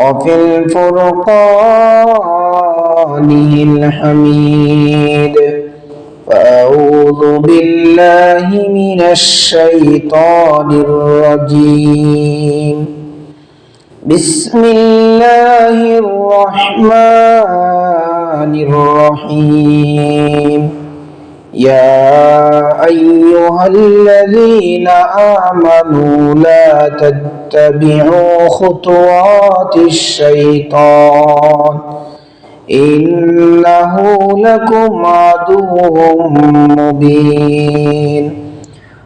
وفي الفرقان الحميد. فأعوذ بالله من الشيطان الرجيم. بسم الله الرحمن الرحيم. يا أيها الذين آمنوا لا تتبعوا خطوات الشيطان إنه لكم عدو مبين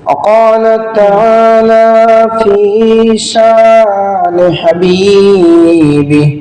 وقال تعالى في شأن حبيبه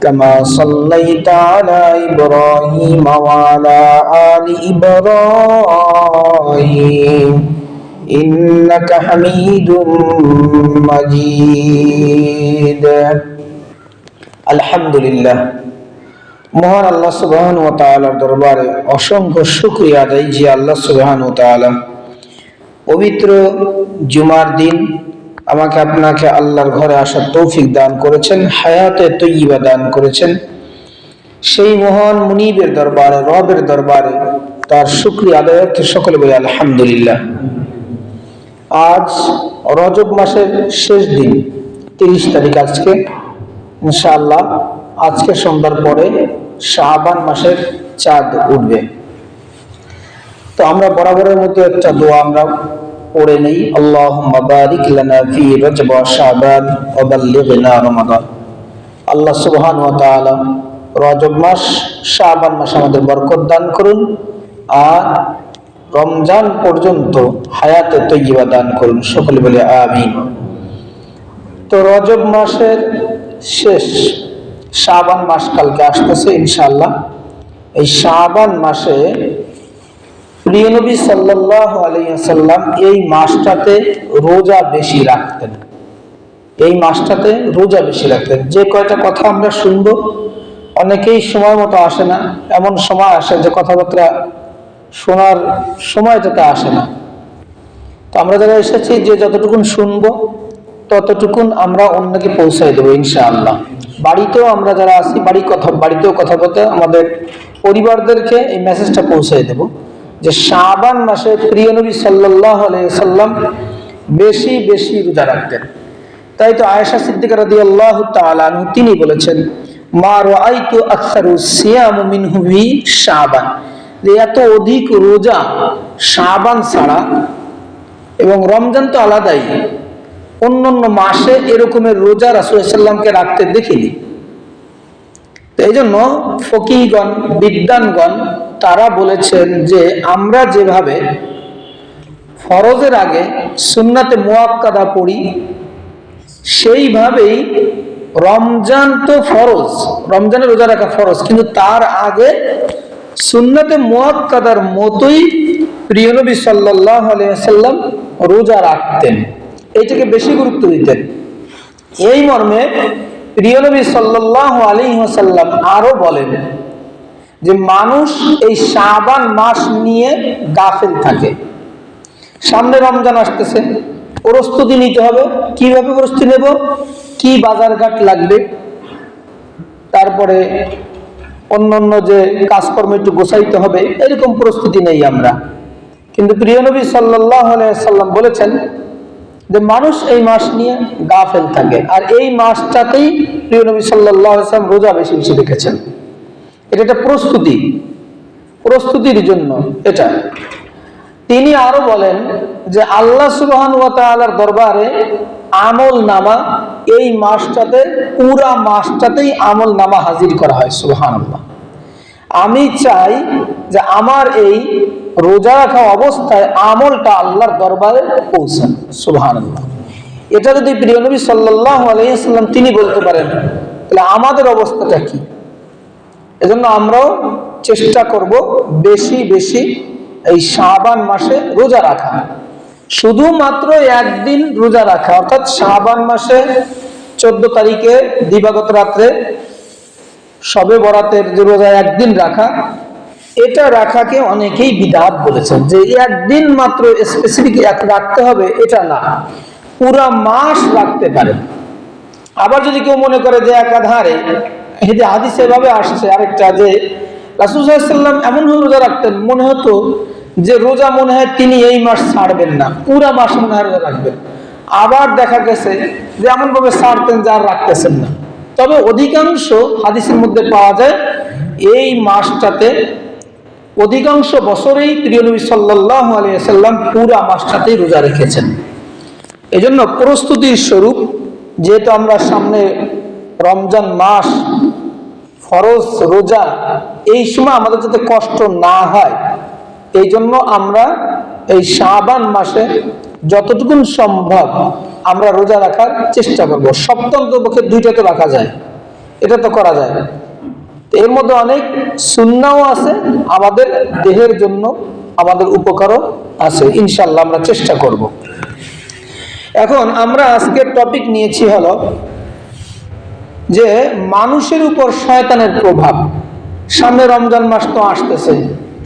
كما صليت على إبراهيم وعلى آل إبراهيم إنك حميد مجيد الحمد لله মহান আল্লাহ সুবহান ও তাআলার দরবারে অসংখ্য শুকরিয়া আদায় যে আল্লাহ সুবহান ও তাআলা পবিত্র জুমার দিন আমাকে আপনাকে আল্লাহর ঘরে আসার তৌফিক দান করেছেন, হায়াতে তৈবা দান করেছেন। সেই মহান মুনিবের দরবারে, রবের দরবারে তার শুক্রিয়া আদায়ার্থে সকলে বলে, আলহামদুলিল্লাহ। আজ রজব মাসের শেষ দিন, তিরিশ তারিখ আজকে। ইনশাআল্লাহ আজকে সন্ধ্যার পরে শাহবান মাসের চাঁদ উঠবে। তো আমরা বরাবরের মতো একটা দোয়া আমরা পড়ে নেই। আল্লাহুম্মা বারিক লানা ফি রজব শাবান ওয়া বাল্লিগনা রমাদান। আল্লাহ সুবহানাহু ওয়া তাআলা রজব মাস, শাবান মাস আমাদের বরকত দান করুন আর রমজান পর্যন্ত হায়াতে তৈয়বা দান করুন। সকলে বলে আমিন। তো রজব মাসের শেষ শাবান মাস কালকে আসতেছে ইনশাআল্লাহ। এই শাবান মাসে প্রিয় নবী সাল্লাহ আলাইসাল্লাম এই মাসটাতে রোজা বেশি রাখতেন। এই মাসটাতে রোজা বেশি রাখতেন। যে কয়টা কথা আমরা শুনব, অনেকেই সময় মতো আসে না। এমন সময় আসে যে কথাবার্তা শোনার সময়টাতে আসে না। তো আমরা যারা এসেছি, যে যতটুকুন শুনব, ততটুকুন আমরা অন্যকে পৌঁছাই দেবো, ইনশাআল্লাহ। বাড়িতেও আমরা যারা আছি, বাড়ি কথা বাড়িতেও কথা বলতে আমাদের পরিবারদেরকে এই মেসেজটা পৌঁছাই দেবো। যে শাবান মাসে প্রিয় নবী সাল্লাহ সাল্লাম বেশি বেশি রোজা রাখতেন। তাই তো আয়েশা সিদ্দিকা রাদি আল্লাহ তালু তিনি বলেছেন, মা রাইতু আকসারু সিয়াম মিনহু বি শাবান। যে এত অধিক রোজা শাবান ছাড়া এবং রমজান তো আলাদাই অন্য অন্য মাসে এরকমের রোজা রাসুলামকে রাখতে দেখিনি। এই জন্য ফকিগণ বিদ্যানগণ তারা বলেছেন যে আমরা যেভাবে ফরজের আগে সুন্নাতে মোয়াক্কাদা পড়ি, সেইভাবেই রমজান তো ফরজ রমজানের রোজা রাখা ফরজ, কিন্তু তার আগে সুন্নাতে মোয়াক্কাদার মতোই প্রিয়নবী সাল্লাহ আলিয়াল্লাম রোজা রাখতেন। এইটাকে বেশি গুরুত্ব দিতেন। এই মর্মে প্রিয়নবী সাল্লাহ আলী সাল্লাম আরও বলেন যে মানুষ এই শাবান মাস নিয়ে গাফেল থাকে। সামনে রমজান আসতেছে, প্রস্তুতি নিতে হবে। কীভাবে প্রস্তুতি নেব? কি বাজারঘাট লাগবে? তারপরে অন্য অন্য যে কাজকর্ম একটু গোছাইতে হবে, এরকম প্রস্তুতি নেই আমরা। কিন্তু প্রিয় নবী সাল্লাহ সাল্লাম বলেছেন যে মানুষ এই মাস নিয়ে গাফেল থাকে। আর এই মাসটাতেই প্রিয় নবী সাল্লাম রোজা বেশি বেশি রেখেছেন। এটা একটা প্রস্তুতি। প্রস্তুতির জন্য এটা। তিনি আরও বলেন যে আল্লাহ সুবহান দরবারে আমল নামা এই মাসটাতে, পুরা মাসটাতেই আমল নামা হাজির করা হয়, সুবহানাল্লাহ। আমি চাই যে আমার এই রোজা রাখা অবস্থায় আমলটা আল্লাহর দরবারে পৌঁছান, সুবহানাল্লাহ। এটা যদি প্রিয় নবী সাল্লাল্লাহু আলাইহি সাল্লাম তিনি বলতে পারেন, তাহলে আমাদের অবস্থাটা কি? এজন্য আমরাও চেষ্টা করব বেশি বেশি এই শাবান মাসে রোজা রাখা। শুধুমাত্র একদিন রোজা রাখা, অর্থাৎ শাবান মাসে চোদ্দ তারিখে দিবাগত রাত্রে সবে বরাতের যে রোজা একদিন রাখা এটা রাখাকে অনেকেই বিদাত বলেছেন, যে একদিন মাত্র স্পেসিফিক এক রাখতে হবে, এটা না। পুরা মাস রাখতে পারে আবার যদি কেউ মনে করে যে একাধারে হেদে হাদিস এভাবে আসছে, আরেকটা যে রাসুসাল্লাম এমন রোজা রাখতেন, মনে হতো যে রোজা মনে হয় তিনি এই মাস ছাড়বেন না, পুরা মাস মনে হয় রোজা রাখবেন। আবার দেখা গেছে যে এমনভাবে ছাড়তেন যা রাখতেছেন না। তবে অধিকাংশ হাদিসের মধ্যে পাওয়া যায়, এই মাসটাতে অধিকাংশ বছরেই প্রিয় সাল্লাহ আলিয়াল্লাম পুরা মাসটাতেই রোজা রেখেছেন। এজন্য প্রস্তুতির স্বরূপ, যেহেতু আমরা সামনে রমজান মাস, ফরজ রোজা, এই সময় আমাদের যাতে কষ্ট না হয় এই জন্য আমরা এই শাবান মাসে যতটুকুন সম্ভব আমরা রোজা রাখার চেষ্টা করব। সপ্তান্ত পক্ষে দুইটা তো রাখা যায়। এটা তো করা যায়। এর মধ্যে অনেক সুন্নাও আছে, আমাদের দেহের জন্য আমাদের উপকারও আছে। ইনশাল্লাহ আমরা চেষ্টা করব। এখন আমরা আজকের টপিক নিয়েছি হলো যে মানুষের উপর শয়তানের প্রভাব। সামনে রমজান মাস তো আসতেছে,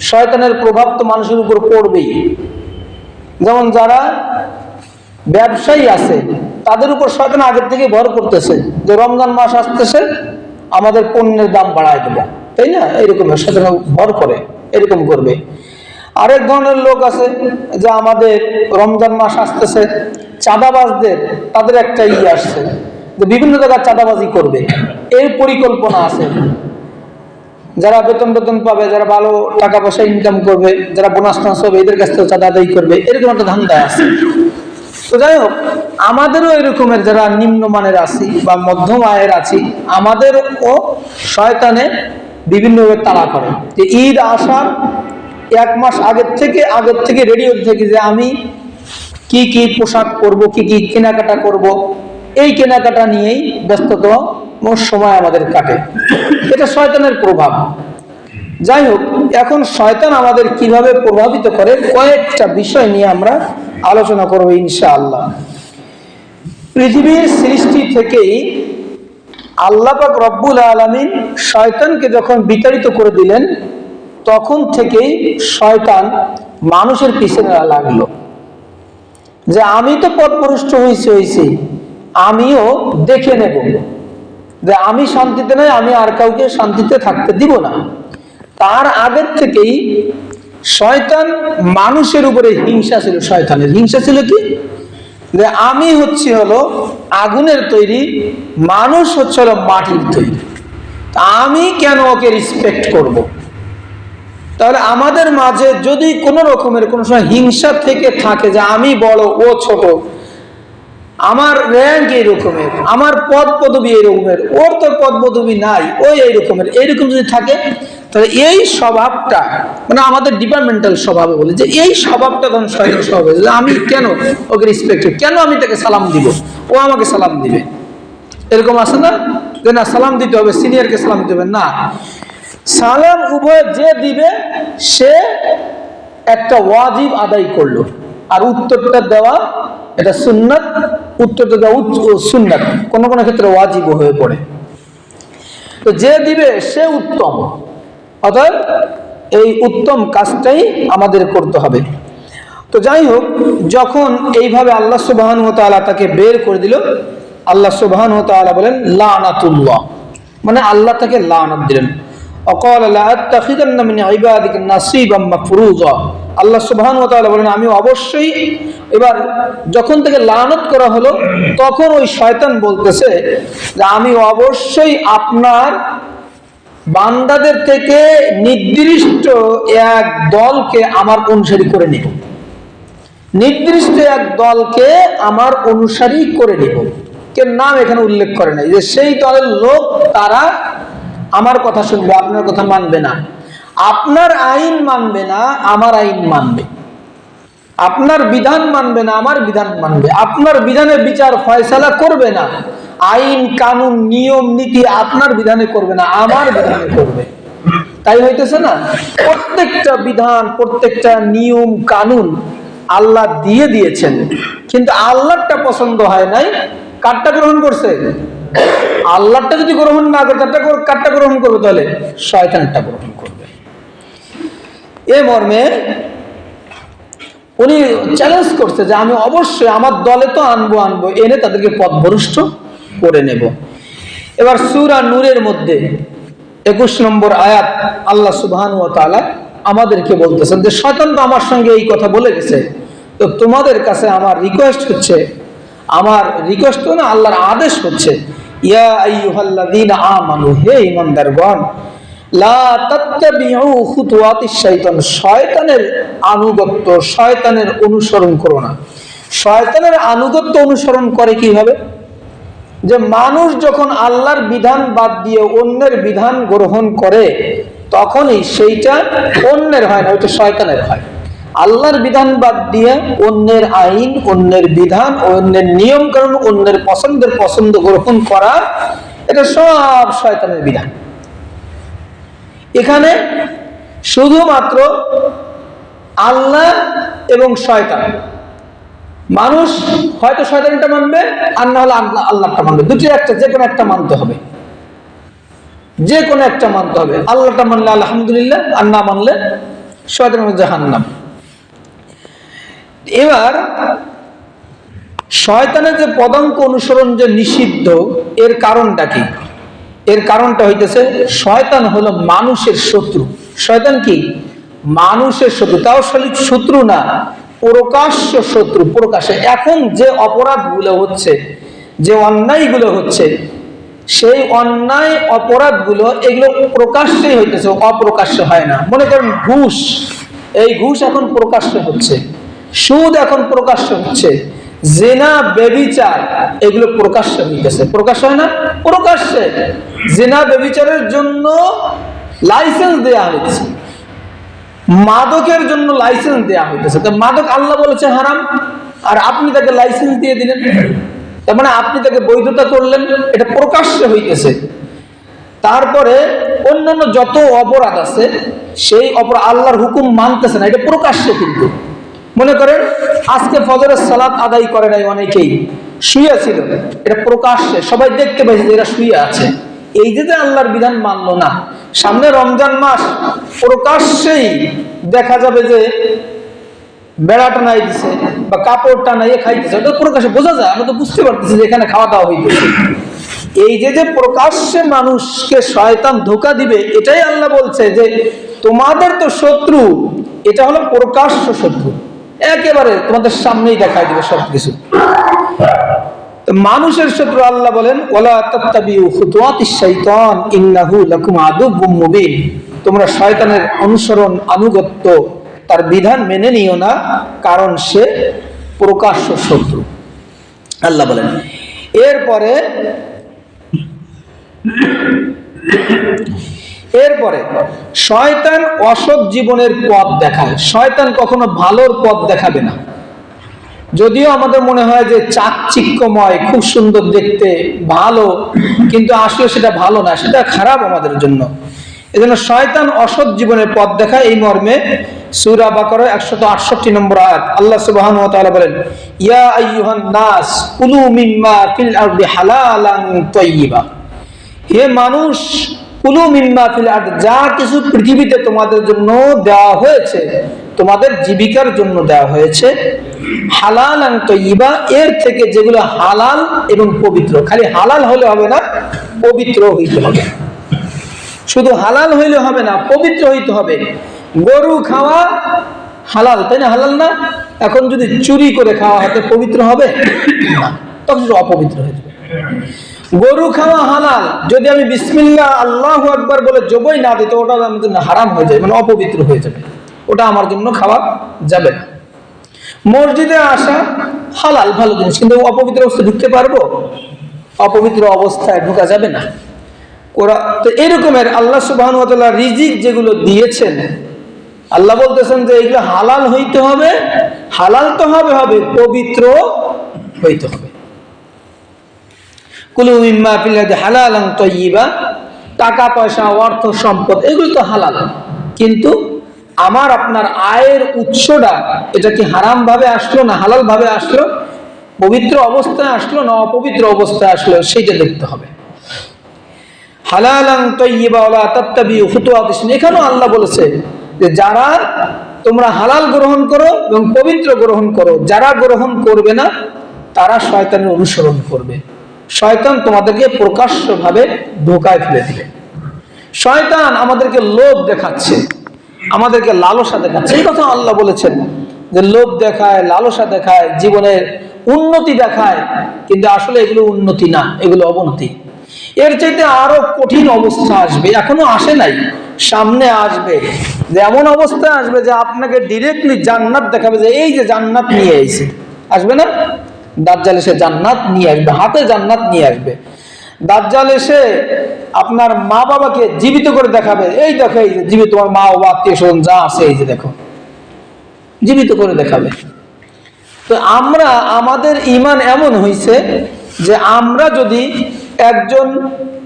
শয়তানের প্রভাব তো মানুষের উপর পড়বেই। যেমন যারা ব্যবসায়ী আছে, তাদের উপর শয়তান আগের থেকে ভর করতেছে যে রমজান মাস আসতেছে আমাদের পণ্যের দাম বাড়ায় দেবে। তাই না? এরকম শয়তান ভর করে, এরকম করবে। আরেক ধরনের লোক আছে যে আমাদের রমজান মাস আসতেছে, চাঁদাবাজদের, তাদের একটা ইয়ে আসছে যে বিভিন্ন জায়গায় চাঁদাবাজি করবে। এর পরিকল্পনা আছে। যারা বেতন বেতন পাবে, যারা ভালো টাকা পয়সা ইনকাম করবে, যারা বোনাস টোনাস হবে, এদের কাছ থেকে চাঁদা আদায় করবে। এরকম একটা ধান্দা আছে। তো যাই হোক, আমাদেরও এরকমের যারা নিম্নমানের আছি বা মধ্যম আয়ের আছি, আমাদেরও শয়তানে বিভিন্নভাবে তাড়া করে। যে ঈদ আসার এক মাস আগের থেকে আগের থেকে রেডি হতে থেকে যে আমি কি কি পোশাক করব কি কি কেনাকাটা করব, এই কেনাকাটা নিয়েই ব্যস্ততম সময় আমাদের কাটে। এটা শয়তানের প্রভাব। যাই হোক, এখন শয়তান আমাদের কীভাবে প্রভাবিত করে কয়েকটা বিষয় নিয়ে আমরা আলোচনা করব ইনশাআল্লাহ। পৃথিবীর সৃষ্টি থেকেই আল্লাপাক রব্বুল আলমিন শয়তানকে যখন বিতাড়িত করে দিলেন, তখন থেকেই শয়তান মানুষের পিছনে লাগল। যে আমি তো পথভ্রষ্ট হয়েছি হয়েছি আমিও দেখে নেব। যে আমি শান্তিতে নাই, আমি আর কাউকে শান্তিতে থাকতে দিব না। তার আগের থেকেই শয়তান মানুষের উপরে হিংসা ছিল, শয়তানের। হিংসা ছিল কি? যে আমি হচ্ছে হলো আগুনের তৈরি, মানুষ হচ্ছে হলো মাটির তৈরি। আমি কেন ওকে রেসপেক্ট করব। তাহলে আমাদের মাঝে যদি কোনো রকমের কোনো সময় হিংসা থেকে থাকে যে আমি বড়, ও ছোট, আমার র্যাঙ্ক এই রকমের আমার পদ পদবি এই রকমের ওর তো পদ পদবি নাই, ও এই রকমের এইরকম যদি থাকে তাহলে এই স্বভাবটা মানে আমাদের ডিপার্টমেন্টাল স্বভাবে বলে যে এই স্বভাবটা তখন শয়তান স্বভাব যে আমি কেন ওকে রেসপেক্ট কেন আমি তাকে সালাম দিব? ও আমাকে সালাম দিবে। এরকম আছে না? যে না, সালাম দিতে হবে সিনিয়রকে সালাম দিতে হবে। না। সালাম উভয় যে দিবে, সে একটা ওয়াজিব আদায় করল। আর উত্তরটা দেওয়া, এটা সুন্নাত, উত্তরটা দেওয়া সুন্নাত। কোনো কোনো ক্ষেত্রে ওয়াজিব হয়ে পড়ে। তো যে দিবে, সে উত্তম। অতএব এই উত্তম কাজটাই আমাদের করতে হবে। তো যাই হোক যখন এইভাবে আল্লাহ সুবাহান তাআলা তাকে বের করে দিল, আল্লাহ সুবাহান তাআলা বলেন, লানাতুল্লাহ। মানে আল্লাহ তাকে লানাত দিলেন। অকল আল্লাহ সুবহান বলেন, আমি অবশ্যই এবার যখন থেকে লানত করা হলো, তখন ওই শয়তান বলতেছে যে, আমি অবশ্যই আপনার বান্দাদের থেকে নির্দিষ্ট এক দলকে আমার অনুসারী করে নিব। নির্দিষ্ট এক দলকে আমার অনুসারী করে নিব। কে নাম এখানে উল্লেখ করে নাই যে সেই দলের লোক তারা আমার কথা শুনবে, আপনার কথা মানবে না। আপনার আইন মানবে না, আমার আইন মানবে। আপনার বিধান মানবে না, আমার বিধান মানবে। আপনার বিধানের বিচার ফয়সালা করবে না। আইন, কানুন, নিয়ম, নীতি আপনার বিধানে করবে না, আমার বিধানে করবে। তাই হইতেছে না? প্রত্যেকটা বিধান, প্রত্যেকটা নিয়ম, কানুন আল্লাহ দিয়ে দিয়েছেন। কিন্তু আল্লাহটা পছন্দ হয় নাই, কারটা গ্রহণ করছে? আল্লাহটা যদি গ্রহণ না করে, তারটা কারটা গ্রহণ করবে তাহলে? শয়তানটা গ্রহণ করবে। এ মর্মে উনি চ্যালেঞ্জ করছে যে আমি অবশ্যই আমার দলে তো আনব আনব, এনে তাদেরকে পথভ্রষ্ট করে নেব। এবার সুরা নূরের মধ্যে একুশ নম্বর আয়াত আল্লাহ সুবহান ও তাআলা আমাদেরকে বলতেছেন যে, শয়তান তো আমার সঙ্গে এই কথা বলে গেছে। তো তোমাদের কাছে আমার রিকোয়েস্ট হচ্ছে, আমার রিকোয়েস্ট তো না, আল্লাহর আদেশ হচ্ছে, ইয়া আইয়ুহাল্লাযীনা আমানু, হে ঈমানদারগণ, লা তাত্তাবিউ খুতুওয়াতিশ শয়তানের আনুগত্য, শয়তানের অনুসরণ করো না। শয়তানের আনুগত্য অনুসরণ করে কীভাবে? যে মানুষ যখন আল্লাহর বিধান বাদ দিয়ে অন্যের বিধান গ্রহণ করে, তখনই সেইটা অন্যের হয় না, ওইটা শয়তানের হয়। আল্লাহর বিধান বাদ দিয়ে অন্যের আইন, অন্যের বিধান, অন্যের নিয়ম কারণ অন্যের পছন্দের পছন্দ গ্রহণ করা, এটা সব শয়তানের বিধান। এখানে শুধুমাত্র আল্লাহ এবং শয়তান। মানুষ হয়তো শয়তানটা মানবে, আর না হলে আল্লাহটা মানবে। দুটি একটা, যে কোনো একটা মানতে হবে। যে কোনো একটা মানতে হবে। আল্লাহটা মানলে আলহামদুলিল্লাহ, আর না মানলে শয়তানের জাহান্নাম। এবার, শয়তানের যে পদাঙ্ক অনুসরণ যে নিষিদ্ধ, এর কারণটা কি? এর কারণটা হইতেছে, শয়তান হলো মানুষের শত্রু। শয়তান কি? মানুষের শত্রু। তাও শত্রু না। প্রকাশ্য শত্রু, প্রকাশ্যে। এখন যে অপরাধগুলো হচ্ছে, যে অন্যায়গুলো হচ্ছে, সেই অন্যায় অপরাধগুলো এগুলো প্রকাশ্যেই হইতেছে, অপ্রকাশ্য হয় না। মনে করেন ঘুষ, এই ঘুষ এখন প্রকাশ্য হচ্ছে, সুদ এখন প্রকাশ্য হচ্ছে, জেনা বেবিচার এগুলো প্রকাশ্য হইতেছে। প্রকাশ হয় না? প্রকাশ্যে। জেনা বেবিচারের জন্য লাইসেন্স দেয়া হয়েছে। মাদকের জন্য লাইসেন্স দেয়া হইতেছে। তো মাদক আল্লাহ বলেছে হারাম, আর আপনি তাকে লাইসেন্স দিয়ে দিলেন। তার মানে আপনি তাকে বৈধতা করলেন, এটা প্রকাশ্য হইতেছে। তারপরে অন্যান্য যত অপরাধ আছে, সেই অপরাধ আল্লাহর হুকুম মানতেছে না, এটা প্রকাশ্য কিন্তু। মনে করেন, আজকে ফজরের সালাত আদায় করে নাই অনেকেই শুয়ে ছিল এটা প্রকাশ্যে, সবাই দেখতে পাইছে যে এরা শুয়ে আছে। এই যে আল্লাহর বিধান মানলো না সামনে রমজান মাস, প্রকাশ্যেই দেখা যাবে যে বেড়া টানাই দিছে বা কাপড় টানাইয়ে খাইতেছে। ওটা প্রকাশ্যে বোঝা যায়, আমরা তো বুঝতে পারতেছি যে এখানে খাওয়া দাওয়া হইতেছে। এই যে যে প্রকাশ্যে মানুষকে শয়তান ধোকা দিবে, এটাই আল্লাহ বলছে যে তোমাদের তো শত্রু, এটা হলো প্রকাশ্য শত্রু। একেবারে তোমাদের সামনেই দেখাই দিবে সবকিছু। মানুষের শত্রু আল্লাহ বলেন ওলা তোমরা শয়তানের অনুসরণ, আনুগত্য, তার বিধান মেনে নিও না, কারণ সে প্রকাশ্য শত্রু। আল্লাহ বলেন, এরপরে এরপরে শয়তান অসৎ জীবনের পথ দেখায়। শয়তান কখনো ভালোর পথ দেখাবে না। যদিও আমাদের মনে হয় যে চাকচিক্যময়, খুব সুন্দর দেখতে, ভালো, কিন্তু আসলে সেটা ভালো না, সেটা খারাপ আমাদের জন্য। এজন্য শয়তান অসৎ জীবনের পথ দেখায় এই মর্মে সুরা বাকর একশত আটষট্টি নম্বর আয়াত। আল্লাহ সুবহান তাআলা বলেন, ইয়া আইয়ুহান নাস, কুলু মিম্মা ফিল আরদি হালালান তাইয়্যিবা হে মানুষ, কুলু মিম্মা ফিল আরদ, যা কিছু পৃথিবীতে তোমাদের জন্য দেওয়া হয়েছে তোমাদের জীবিকার জন্য দেওয়া হয়েছে। হালাল তৈবা এর থেকে যেগুলো হালাল এবং পবিত্র। খালি হালাল হলে হবে না, পবিত্র হইতে হবে। শুধু হালাল হইলে হবে না, পবিত্র হইতে হবে। গরু খাওয়া হালাল, তাই না? হালাল না? এখন যদি চুরি করে খাওয়া হতে পবিত্র হবে? না, তখন সেটা অপবিত্র হয়ে যাবে। গরু খাওয়া হালাল, যদি আমি বিসমিল্লাহ, আল্লাহ আকবার বলে জবই না দিই, তো ওটা জন্য হারাম হয়ে যায় মানে অপবিত্র হয়ে যাবে। ওটা আমার জন্য খাওয়া যাবে না। মসজিদে আসা হালাল, ভালো জিনিস, কিন্তু অপবিত্র অবস্থায় ঢুকতে পারব? অপবিত্র অবস্থায় ঢোকা যাবে না। ওরা তো এরকমের আল্লাহ সুবাহ রিজিক যেগুলো দিয়েছেন, আল্লাহ বলতেছেন যে এগুলো হালাল হইতে হবে, হালাল তো হবে হবে, পবিত্র হইতে হবে। হালালান তয়্যিবা টাকা পয়সা অর্থ সম্পদ এগুলো তো হালাল। কিন্তু আমার আপনার আয়ের উৎসটা, এটা কি হারাম ভাবে আসলো না হালাল ভাবে আসলো? পবিত্র অবস্থায় আসলো না অপবিত্র অবস্থায় আসলো, সেইটা দেখতে হবে। এখানেও আল্লাহ বলেছে যে যারা তোমরা হালাল গ্রহণ করো এবং পবিত্র গ্রহণ করো, যারা গ্রহণ করবে না, তারা শয়তানের অনুসরণ করবে। শয়তান তোমাদেরকে প্রকাশ্যভাবে ধোকায় ফেলে দিবে। শয়তান আমাদেরকে লোভ দেখাচ্ছে। আমাদেরকে লালসা দেখাচ্ছে। এই কথা আল্লাহ বলেছেন যে লোভ দেখায়, লালসা দেখায়, জীবনের উন্নতি দেখায়, কিন্তু আসলে এগুলো উন্নতি না, এগুলো অবনতি। এর চাইতে আরও কঠিন অবস্থা আসবে, এখনও আসে নাই, সামনে আসবে। যে এমন অবস্থা আসবে যে আপনাকে ডিরেক্টলি জান্নাত দেখাবে যে এই যে জান্নাত নিয়ে এসে আসবে না? দাজ্জাল সে জান্নাত নিয়ে আসবে, হাতে জান্নাত নিয়ে আসবে। দাজ্জাল এসে আপনার মা বাবাকে জীবিত করে দেখাবে। এই দেখো, এই জীবিত, তোমার মা বাবা আত্মীয় স্বজন যা আছে, এই যে দেখো, জীবিত করে দেখাবে। তো আমরা, আমাদের ইমান এমন হয়েছে যে আমরা যদি একজন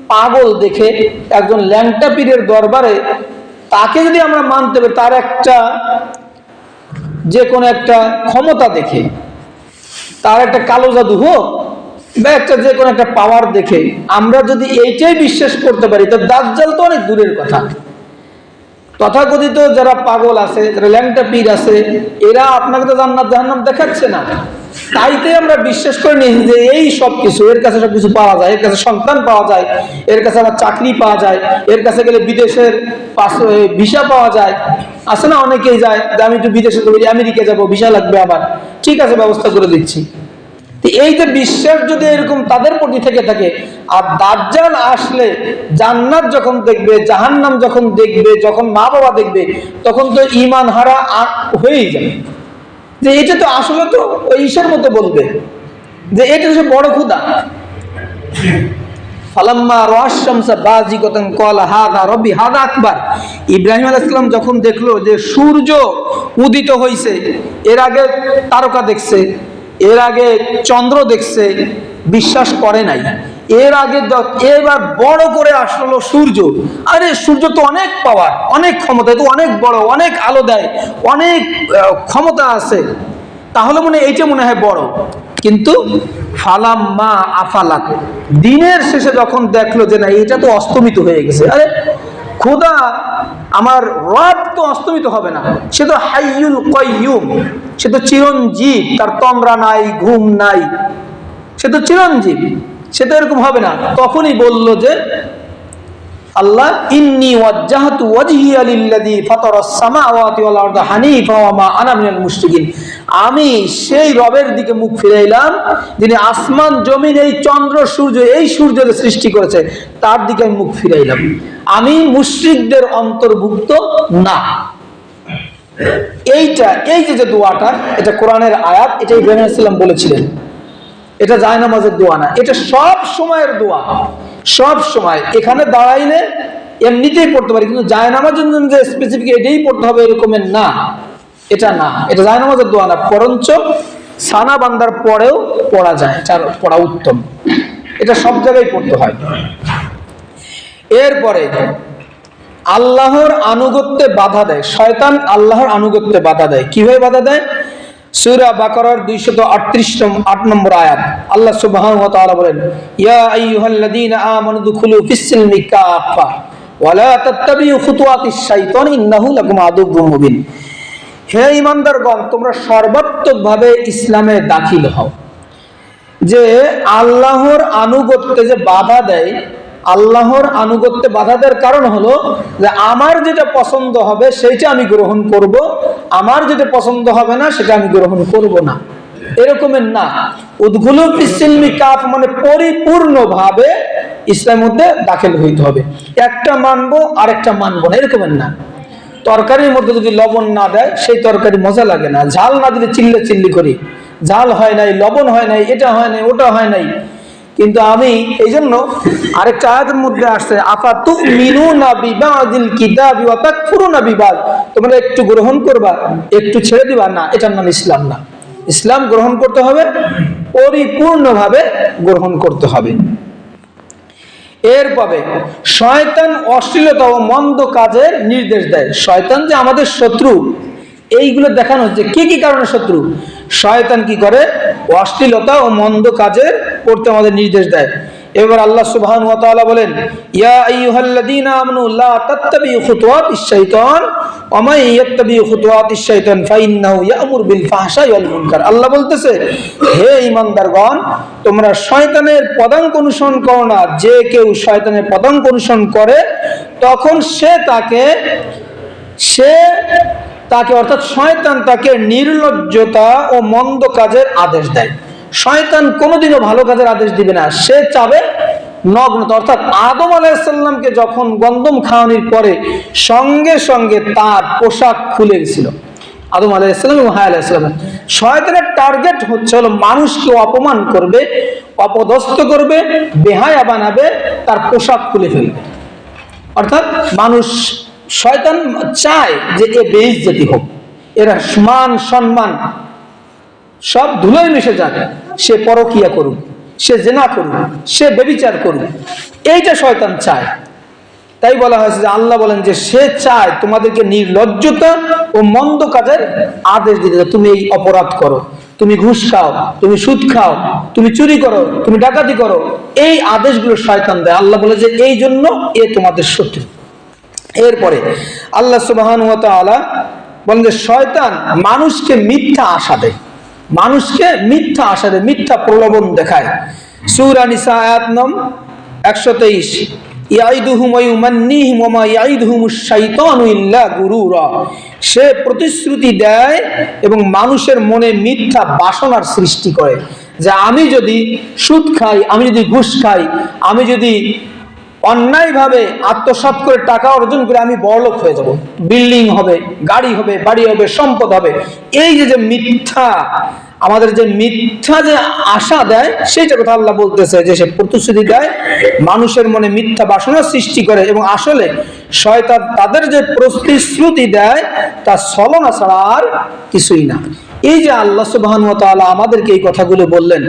পাগল দেখে, একজন ল্যাংটা পীরের দরবারে তাকে যদি আমরা মানতে পারি, তার একটা যে কোনো একটা ক্ষমতা দেখে, তার একটা কালো জাদু হোক বা একটা যে কোনো একটা পাওয়ার দেখে আমরা যদি এইটাই বিশ্বাস করতে পারি, তো দাজ্জাল তো অনেক দূরের কথা। তথাকথিত যারা পাগল আছে, যারা ল্যাংটা পীর আছে, এরা আপনাকে তো জান্নাত জাহান্নাম দেখাচ্ছে না। তাইতে আমরা বিশ্বাস করে নিয়েছি যে এই সব কিছু, এর কাছে সব কিছু পাওয়া যায়, এর কাছে সন্তান পাওয়া যায়, এর কাছে আমার চাকরি পাওয়া যায়, এর কাছে গেলে বিদেশের পাস ভিসা পাওয়া যায়। আছে না অনেকেই যায়, যে আমি একটু বিদেশে আমেরিকা যাব ভিসা লাগবে আমার। ঠিক আছে, ব্যবস্থা করে দিচ্ছি। এই যে বিশ্বাস যদি এরকম তাদের প্রতি থেকে থাকে, আর দাজ্জাল আসলে জান্নাত যখন দেখবে, জাহান্নাম যখন দেখবে, যখন মা বাবা দেখবে, তখন তো ইমান হারা হয়েই যাবে যে এটা তো আসলে তো ওই ঈশার মতো বলবে। যে এটা সে বড় ক্ষুদা ফালাম্মা রহাশামসা বাজিগতন কলা হাদা রব্বি হাদা আকবার। ইব্রাহিম আলাইহিস যখন দেখল যে সূর্য উদিত হইছে, এর আগে তারকা দেখছে এর আগে চন্দ্র দেখছে, বিশ্বাস করে নাই। এর আগে এবার বড় করে আসলো সূর্য। আরে, সূর্য তো অনেক পাওয়ার অনেক ক্ষমতা তো অনেক বড়, অনেক আলো দেয়, অনেক ক্ষমতা আছে। তাহলে মনে এইটা মনে হয় বড়। কিন্তু ফালাম মা আফালাক, দিনের শেষে যখন দেখল যে না এটা তো অস্তমিত হয়ে গেছে। আরে, খোদা আমার রব তো অস্তমিত হবে না। সে তো হাইয়ুল কয়ুম সে তো চিরঞ্জীব, তার তমরা নাই, ঘুম নাই। সে তো চিরঞ্জীব, সে তো এরকম হবে না। তখনই বলল যে আমি সেই রবের দিকে মুখ ফিরাইলাম, যিনি আসমান, জমিন, এই চন্দ্র, সূর্য, এই সূর্যের সৃষ্টি করেছে, তার দিকে আমি মুখ ফিরাইলাম। আমি মুশরিকদের অন্তর্ভুক্ত না। এইটা, এই যে যে দোয়াটা, এটা কোরআনের আয়াত এটা ইব্রাহিম বলেছিলেন। এটা জায়নামাজের দোয়া না, এটা সব সময়ের দোয়া। সব সময় এখানে দাঁড়াইলে এমনিতেই পড়তে পারি, কিন্তু জায়নামাজের জন্য যে স্পেসিফিক এটাই পড়তে হবে এরকমের না। এটা না। এটা জায়নামাজের দোয়া না, বরঞ্চ সানা বান্দার পরেও পড়া যায়, এটা পড়া উত্তম। এটা সব জায়গায় পড়তে হয়। এরপরে, আল্লাহর আনুগত্যে বাধা দেয়। শয়তান আল্লাহর আনুগত্যে বাধা দেয়। কীভাবে বাধা দেয়? সূরা বাকারার 238 নম- আট নম্বর আয়াত। আল্লাহ তাআলা বলেন, ইয়া আইয়ুহাল্লাযীনা আমানু দুখুলু ফিস-সিলমি কাফা ওয়ালা তাত্তাবিউ খুতুওয়াতিশ শাইতান, ইন্নাহু লাকুম আদুব্বুম মুবিন। হে ইমানদারগণ তোমরা সর্বাত্মকভাবে ইসলামে দাখিল হও। যে আল্লাহর আনুগত্যে যে বাধা দেয় আল্লাহর আনুগত্যে বাধা দেওয়ার কারণ হলো যে আমার যেটা পছন্দ হবে সেইটা আমি গ্রহণ করব, আমার যেটা পছন্দ হবে না সেটা আমি গ্রহণ করব না। এরকমের না। উদ্গুলো পিসিলমি কাফ মানে পরিপূর্ণভাবে ইসলামের মধ্যে দাখিল হইতে হবে। একটা মানবো, আরেকটা মানবো না, এরকমের না। তরকারির মধ্যে যদি লবণ না দেয়, সেই তরকারি মজা লাগে না। ঝাল না দিলে চিল্লে চিল্লি করি। ঝাল হয় নাই, লবণ হয় নাই, এটা হয় নাই, ওটা হয় নাই। কিন্তু আমি এই জন্য আরেকটা আয়াতের মধ্যে আসছে আফা তু মিনু না বিবাদিল কিতাবি ওয়া তাকফুরুনা বিবাদ। তোমরা একটু গ্রহণ করবা, একটু ছেড়ে দিবা, না, এটার নাম ইসলাম না। ইসলাম গ্রহণ করতে হবে, পরিপূর্ণভাবে গ্রহণ করতে হবে। এরপরে, শয়তান অশ্লীলতা ও মন্দ কাজের নির্দেশ দেয়। শয়তান যে আমাদের শত্রু, এইগুলো দেখানো হচ্ছে। কি কি কারণে শত্রু? শয়তান কি করে? অশ্লীলতা ও মন্দ কাজের করতে আমাদের নির্দেশ দেয়। এবার আল্লাহ সুবহান ওয়া তাআলা বলেন, ইয়া আইয়ুহাল্লাযীনা আমানু, লা তাত্তাবিউ খুতুওয়াতিশ শাইতান, ওয়া মান ইয়াত্তাবিউ খুতুওয়াতিশ শাইতান ফাইন্নাহু ইয়া'মুরু বিল ফাহশাই ওয়াল মুনকার। আল্লাহ বলতেছে, হে ঈমানদারগণ, তোমরা শয়তানের পদাঙ্ক অনুসরণ করো না। যে কেউ শয়তানের পদাঙ্ক অনুসরণ করে, তখন সে তাকে সে তাকে অর্থাৎ শয়তান তাকে নির্লজ্জতা ও মন্দ কাজের আদেশ দেয়। শয়তান কোনোদিনও ভালো কাজের আদেশ দিবে না। সে চাবে নগ্নতা অর্থাৎ আদম আলাইসাল্লামকে যখন গন্দম খাওয়ানির পরে সঙ্গে সঙ্গে তার পোশাক খুলে গেছিল আদম আলাইসাল্লাম এবং হায় আলাইসাল্লাম শয়তানের টার্গেট হচ্ছে হলো মানুষকে অপমান করবে, অপদস্থ করবে, বেহায়া বানাবে, তার পোশাক খুলে ফেলবে। অর্থাৎ মানুষ, শয়তান চায় যে এ বেইজ্জতি হোক। এরা মান সম্মান সব ধুলোয় মিশে যাক। সে পরকিয়া করুক, সে জেনা করুক, সে বেবিচার করুক, এইটা শয়তান চায়। তাই বলা হয়েছে যে আল্লাহ বলেন যে সে চায় তোমাদেরকে নির্লজ্জতা ও মন্দ কাজের আদেশ দিতে। তুমি এই অপরাধ করো, তুমি ঘুষ খাও, তুমি সুদ খাও, তুমি চুরি করো, তুমি ডাকাতি করো, এই আদেশগুলো শয়তান দেয়। আল্লাহ বলে যে এই জন্য এ তোমাদের শত্রু। এরপরে আল্লাহ সুবাহান বলেন যে শয়তান মানুষকে মিথ্যা আশা দেয়। মানুষকে মিথ্যা আশা দেয় মিথ্যা প্রলোভন দেখায়। সুরা নিসা আয়াত একশো তেইশ। সে প্রতিশ্রুতি দেয় এবং মানুষের মনে মিথ্যা বাসনার সৃষ্টি করে। যে আমি যদি সুদ খাই, আমি যদি ঘুষ খাই, আমি যদি অন্যায়ভাবে আত্মসাৎ করে টাকা অর্জন করে আমি বড়লোক হয়ে যাব। বিল্ডিং হবে, গাড়ি হবে, বাড়ি হবে, সম্পদ হবে। এই যে যে মিথ্যা, আমাদের যে মিথ্যা যে আশা দেয় সেইটা কথা আল্লাহ বলতেছে যে সে প্রতিশ্রুতি দেয়, মানুষের মনে মিথ্যা বাসনা সৃষ্টি করে এবং আসলে শয়তান তাদের যে প্রতিশ্রুতি দেয়, তা ছলনা ছাড়া আর কিছুই না। এই যে আল্লাহ সুবাহান আমাদেরকে এই কথাগুলো বললেন,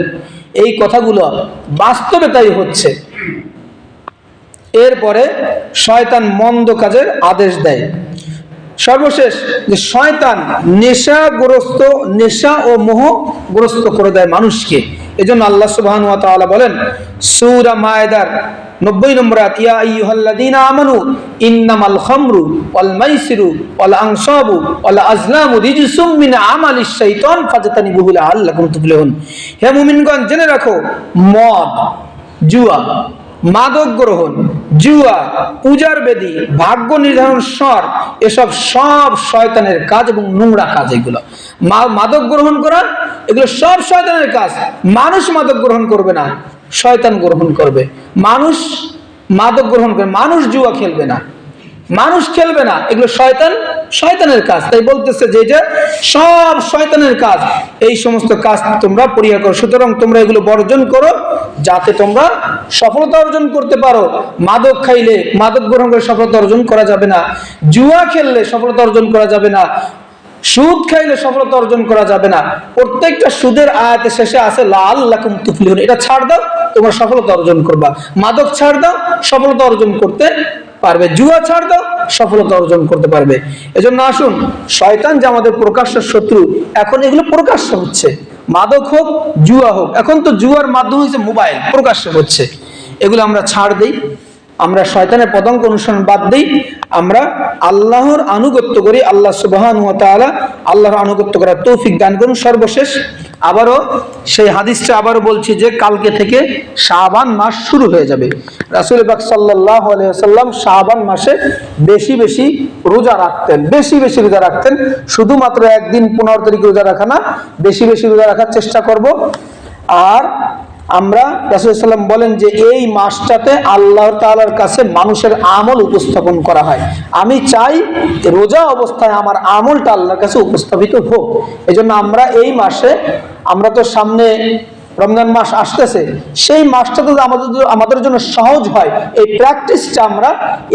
এই কথাগুলো বাস্তবে তাই হচ্ছে। এরপরে শয়তান মন্দ কাজের আদেশ দেয়। সর্বশেষ যে শয়তান নেশাগ্রস্ত, নেশা ও মোহগ্রস্ত করে দেয় মানুষকে। এজন্য আল্লাহ সুবহান ওয়া তাআলা বলেন, সূরা মায়েদার নব্বই নম্বর আয়াত, ইয়া আইয়ুহাল্লাযীনা আমানু ইন্নামাল খামরু ওয়াল মাইসিরু ওয়াল আনসাবু ওয়াল আজলামু রিজসুম মিন আমালিশ শাইতান ফাজতানিবুহু লাআল্লাকুম তুফলিহুন। হে মুমিনগণ, জেনে রাখো, মদ, জুয়া মাদক গ্রহণ জুয়া পূজার বেদি, ভাগ্য নির্ধারণ স্বর, এসব সব শয়তানের কাজ এবং নোংরা কাজ এগুলো। মাদক গ্রহণ করা, এগুলো সব শয়তানের কাজ। মানুষ মাদক গ্রহণ করবে না, শয়তান গ্রহণ করবে। মানুষ মাদক গ্রহণ করবে মানুষ জুয়া খেলবে না। মানুষ খেলবে না। এগুলো শয়তান, শয়তানের কাজ। তাই বলতেছে যে এটা সব শয়তানের কাজ। এই সমস্ত কাজ তোমরা পরিহার করো। সুতরাং তোমরা এগুলো বর্জন করো, যাতে তোমরা সফলতা অর্জন করতে পারো। মাদক খাইলে মাদক গ্রহণ করে সফলতা অর্জন করা যাবে না। জুয়া খেললে সফলতা অর্জন করা যাবে না। সুদ খাইলে সফলতা অর্জন করা যাবে না। প্রত্যেকটা সুদের আয়াতে শেষে আছে লাল লাকুম তুফলিহুন। এটা ছাড় দাও, তোমরা সফলতা অর্জন করবা। মাদক ছাড় দাও, সফলতা অর্জন করতে পারবে, জুয়া ছাড় দাও, সফলতা অর্জন করতে পারবে। এজন্য আসুন, শয়তান যে আমাদের প্রকাশ্য শত্রু, এখন এগুলো প্রকাশ্য হচ্ছে। মাদক হোক, জুয়া হোক, এখন তো জুয়ার মাধ্যম হচ্ছে মোবাইল, প্রকাশ্য হচ্ছে। এগুলো আমরা ছাড় দেই। আমরা শয়তানের পদঙ্ক অনুসরণ বাদ দিই, আমরা আল্লাহর আনুগত্য করি, আল্লাহ সুবহান তাআলা আল্লাহর আনুগত্য করার তৌফিক দান করুন সর্বশেষ। আবারও সেই হাদিসটা আবারও বলছি যে কালকে থেকে শাবান মাস শুরু হয়ে যাবে। রাসূল পাক সাল্লাল্লাহু আলাইহি ওয়াসাল্লাম শাবান মাসে বেশি বেশি রোজা রাখতেন, বেশি বেশি রোজা রাখতেন। শুধুমাত্র একদিন পনেরো তারিখ রোজা রাখা না, বেশি বেশি রোজা রাখার চেষ্টা করব। আর আমরা রাসুলাম বলেন যে এই মাসটাতে আল্লাহ তাআলার কাছে মানুষের আমল উপস্থাপন করা হয়। আমি চাই রোজা অবস্থায় আমার আমলটা আল্লাহর কাছে উপস্থাপিত হোক। এজন্য আমরা এই মাসে, আমরা তো সামনে রমজান মাস আসতেছে, সেই মাসটা যদি আমাদের আমাদের জন্য সহজ হয়। এই প্র্যাকটিসটা আমরা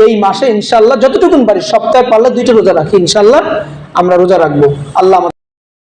এই মাসে ইনশাল্লাহ যতটুকুন পারি সপ্তাহে পারলে দুইটা রোজা রাখি ইনশাল্লাহ আমরা রোজা রাখব। আল্লাহ